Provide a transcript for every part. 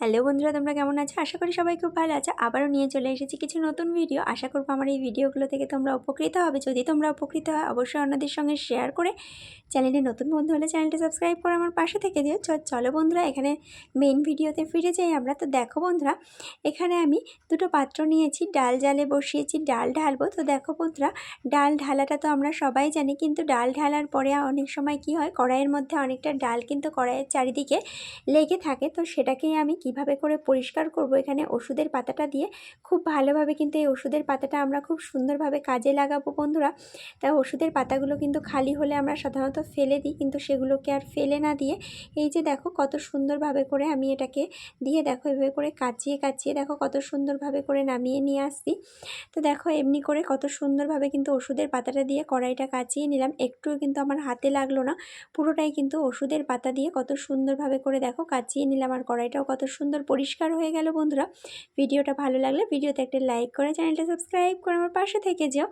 Hello বন্ধুরা, তোমরা কেমন আছো? আশা করি সবাই খুব ভালো আছো। আবারও নিয়ে চলে এসেছি কিছু নতুন ভিডিও আশা করব আমার এই ভিডিওগুলো থেকে তোমরা উপকৃত হবে। যদি তোমরা উপকৃত হয়, অবশ্যই অন্যদের সঙ্গে শেয়ার করে চ্যানেলে নতুন বন্ধু হলে চ্যানেলটা সাবস্ক্রাইব করে আমার পাশে থেকে দিও। চলো বন্ধুরা, এখানে মেন ভিডিওতে ফিরে যাই আমরা। তো দেখো বন্ধুরা, এখানে আমি দুটো পাত্র নিয়েছি। ডাল জালে বসিয়েছি, ডাল ঢালবো। তো দেখো বন্ধুরা, ডাল ঢালাটা তো আমরা সবাই জানি, কিন্তু ডাল ঢালার পরে অনেক সময় কি হয়, কড়াইয়ের মধ্যে অনেকটা ডাল কিন্তু কড়াইয়ের চারিদিকে লেগে থাকে। তো সেটাকেই আমি কীভাবে করে পরিষ্কার করব, এখানে ওষুধের পাতাটা দিয়ে খুব ভালোভাবে কিন্তু এই ওষুধের পাতাটা আমরা খুব সুন্দরভাবে কাজে লাগাবো বন্ধুরা। তাই ওষুধের পাতাগুলো কিন্তু খালি হলে আমরা সাধারণত ফেলে দিই, কিন্তু সেগুলোকে আর ফেলে না দিয়ে এই যে দেখো কত সুন্দরভাবে করে আমি এটাকে দিয়ে দেখো এভাবে করে কাচিয়ে কাচিয়ে দেখো কত সুন্দরভাবে করে নামিয়ে নিয়ে আসছি। তো দেখো এমনি করে কত সুন্দরভাবে কিন্তু ওষুধের পাতাটা দিয়ে কড়াইটা কাচিয়ে নিলাম, একটুও কিন্তু আমার হাতে লাগল না, পুরোটাই কিন্তু ওষুধের পাতা দিয়ে কত সুন্দরভাবে করে দেখো কাচিয়ে নিলাম আর কড়াইটাও কত সুন্দর পরিষ্কার হয়ে গেল বন্ধুরা। ভিডিওটা ভালো লাগলে ভিডিওতে একটা লাইক করে চ্যানেলটা সাবস্ক্রাইব করে আমার পাশে থেকে যেও।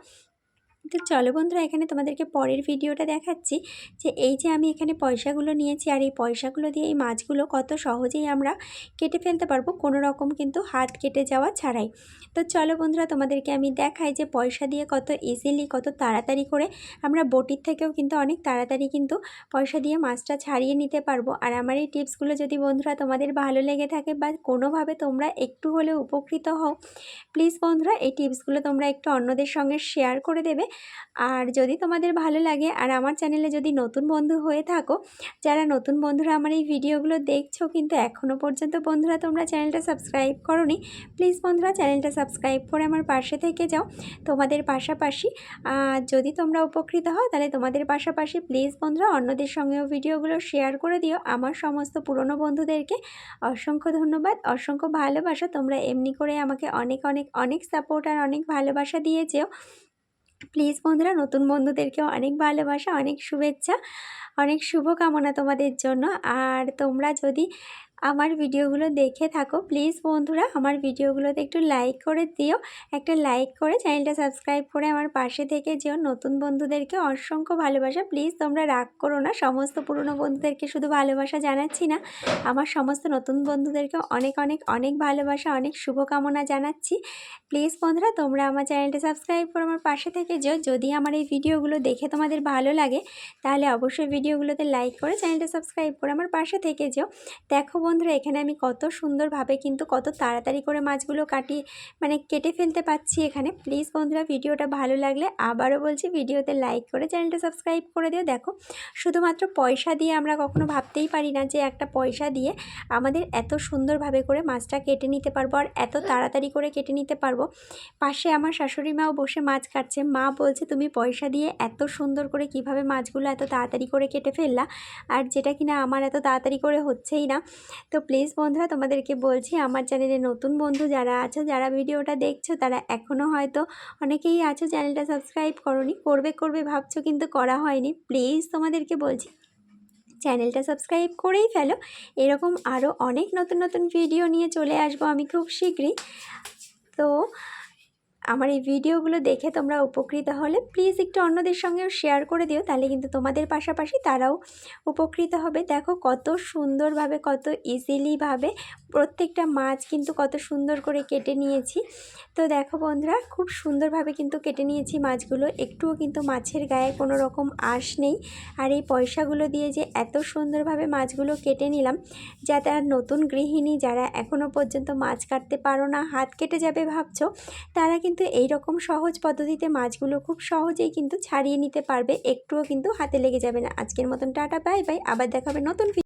তো চলো বন্ধুরা, এখানে তোমাদেরকে পরের ভিডিওটা দেখাচ্ছি যে এই যে আমি এখানে পয়সাগুলো নিয়েছি আর এই পয়সাগুলো দিয়ে এই মাছগুলো কত সহজেই আমরা কেটে ফেলতে পারব কোনো রকম কিন্তু হাত কেটে যাওয়া ছাড়াই। তো চলো বন্ধুরা, তোমাদেরকে আমি দেখাই যে পয়সা দিয়ে কত ইজিলি কত তাড়াতাড়ি করে আমরা বটির থেকেও কিন্তু অনেক তাড়াতাড়ি কিন্তু পয়সা দিয়ে মাছটা ছাড়িয়ে নিতে পারব। আর আমার এই টিপসগুলো যদি বন্ধুরা তোমাদের ভালো লেগে থাকে বা কোনোভাবে তোমরা একটু হলেও উপকৃত হও প্লিজ বন্ধুরা, এই টিপসগুলো তোমরা একটু অন্যদের সঙ্গে শেয়ার করে দেবে। আর যদি তোমাদের ভালো লাগে আর আমার চ্যানেলে যদি নতুন বন্ধু হয়ে থাকো, যারা নতুন বন্ধুরা আমার এই ভিডিওগুলো দেখছ কিন্তু এখনও পর্যন্ত বন্ধুরা তোমরা চ্যানেলটা সাবস্ক্রাইব করনি প্লিজ বন্ধুরা চ্যানেলটা সাবস্ক্রাইব করে আমার পাশে থেকে যাও। তোমাদের পাশাপাশি যদি তোমরা উপকৃত হও তাহলে তোমাদের পাশাপাশি প্লিজ বন্ধুরা অন্যদের সঙ্গেও ভিডিওগুলো শেয়ার করে দিও। আমার সমস্ত পুরনো বন্ধুদেরকে অসংখ্য ধন্যবাদ, অসংখ্য ভালোবাসা। তোমরা এমনি করে আমাকে অনেক অনেক অনেক সাপোর্ট আর অনেক ভালোবাসা দিয়েছেও। প্লিজ বন্ধুরা, নতুন বন্ধুদেরকে অনেক ভালোবাসা, অনেক শুভেচ্ছা, অনেক শুভকামনা তোমাদের জন্য। আর তোমরা যদি আমার ভিডিওগুলো দেখে থাকো। প্লিজ বন্ধুরা, আমার ভিডিওগুলোতে একটু লাইক করে দিও। একটা লাইক করে চ্যানেলটা সাবস্ক্রাইব করে আমার পাশে থেকে যেও। নতুন বন্ধুদেরকে অসংখ্য ভালোবাসা। প্লিজ তোমরা রাগ করো না। সমস্ত পুরনো বন্ধুদেরকে শুধু ভালোবাসা জানাচ্ছি না। আমার সমস্ত নতুন বন্ধুদেরকে অনেক অনেক অনেক ভালোবাসা, অনেক শুভকামনা জানাচ্ছি। প্লিজ বন্ধুরা, তোমরা আমার চ্যানেলটা সাবস্ক্রাইব করে আমার পাশে থেকে যেও। যদি আমার এই ভিডিওগুলো দেখে তোমাদের ভালো লাগে, তাহলে অবশ্যই ভিডিওগুলোতে লাইক করে চ্যানেলটা সাবস্ক্রাইব করে আমার পাশে থেকে যেও। দেখো বন্ধুরা, এখানে আমি কত সুন্দরভাবে কিন্তু কত তাড়াতাড়ি করে মাছগুলো কাটি মানে কেটে ফেলতে পাচ্ছি এখানে। প্লিজ বন্ধুরা, ভিডিওটা ভালো লাগলে আবারও বলছি, ভিডিওতে লাইক করে চ্যানেলটা সাবস্ক্রাইব করে দিও। দেখো, শুধুমাত্র পয়সা দিয়ে আমরা কখনো ভাবতেই পারি না যে একটা পয়সা দিয়ে আমাদের এত সুন্দরভাবে করে মাছটা কেটে নিতে পারব আর এত তাড়াতাড়ি করে কেটে নিতে পারব। পাশে আমার শাশুড়ি মাও বসে মাছ কাটছে। মা বলছে, তুমি পয়সা দিয়ে এত সুন্দর করে কীভাবে মাছগুলো এত তাড়াতাড়ি করে কেটে ফেললা? আর যেটা কিনা আমার এত তাড়াতাড়ি করে হচ্ছেই না। তো প্লিজ বন্ধুরা, তোমাদেরকে বলছি, আমার চ্যানেলে নতুন বন্ধু যারা আছো, যারা ভিডিওটা দেখছ, তারা এখনও হয়তো অনেকেই আছো চ্যানেলটা সাবস্ক্রাইব করনি। করবে করবে, ভাবছ, কিন্তু করা হয়নি। প্লিজ তোমাদেরকে বলছি চ্যানেলটা সাবস্ক্রাইব করেই ফেলো। এরকম আরও অনেক নতুন নতুন ভিডিও নিয়ে চলে আসব আমি খুব শীঘ্রই। তো আমার এই ভিডিওগুলো দেখে তোমরা উপকৃত হলে প্লিজ একটু অন্যদের সঙ্গেও শেয়ার করে দিও, তাহলে কিন্তু তোমাদের পাশাপাশি তারাও উপকৃত হবে। দেখো কত সুন্দরভাবে, কত ইজিলিভাবে প্রত্যেকটা মাছ কিন্তু কত সুন্দর করে কেটে নিয়েছি। তো দেখো বন্ধুরা, খুব সুন্দরভাবে কিন্তু কেটে নিয়েছি মাছগুলো। একটুও কিন্তু মাছের গায়ে কোনো রকম আঁশ নেই। আর এই পয়সাগুলো দিয়ে যে এত সুন্দরভাবে মাছগুলো কেটে নিলাম, যাতে আর নতুন গৃহিণী যারা এখনও পর্যন্ত মাছ কাটতে পারো না, হাত কেটে যাবে ভাবছ, তারা কিন্তু এই রকম সহজ পদ্ধতিতে মাছগুলো খুব সহজেই কিন্তু ছাড়িয়ে নিতে পারবে। একটুও কিন্তু হাতে লেগে যাবে না। আজকের মতন টাটা, বাই বাই। আবার দেখাবে নতুন